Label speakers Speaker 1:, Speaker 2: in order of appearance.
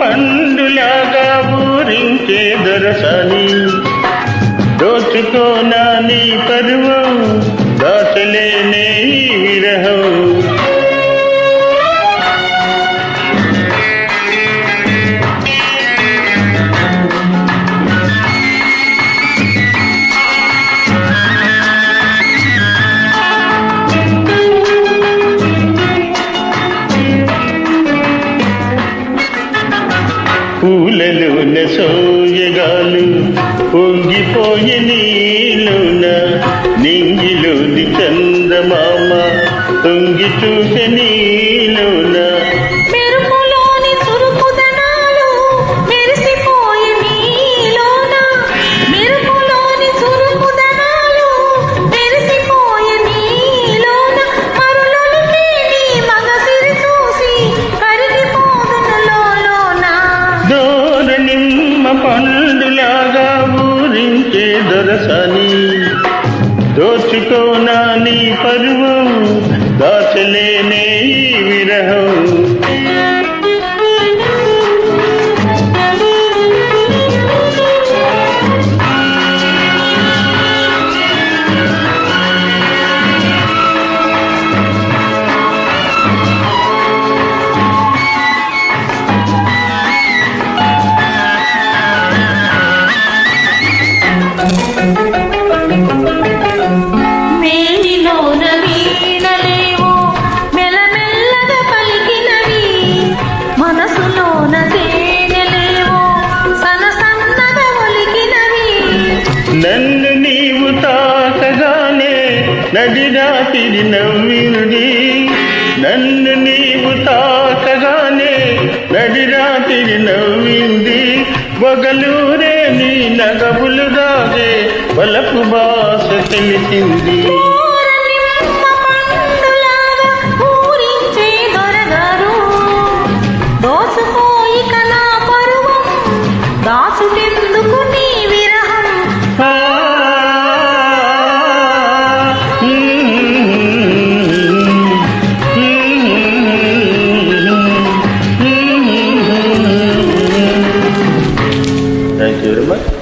Speaker 1: పండులాగా ఊరించే దొరసాలి దోచుకోనా నీ పరువు దాచలేనే పొంగిపోయే నీలోన నింగిలోని చందమామ తొంగి చూసే నీలోన.
Speaker 2: మెరుపులోని
Speaker 1: ఊరించే దొరసని దోచుకోనా నీ పరువం దాచలేనే ఈ విరహం నది దాటిది నవ్వింది నన్ను నీవు తాకగానే నది రాత్రి నవ్వింది. బగలూరే నీ నగబులు రాగే భాష తెలిసింది. later, but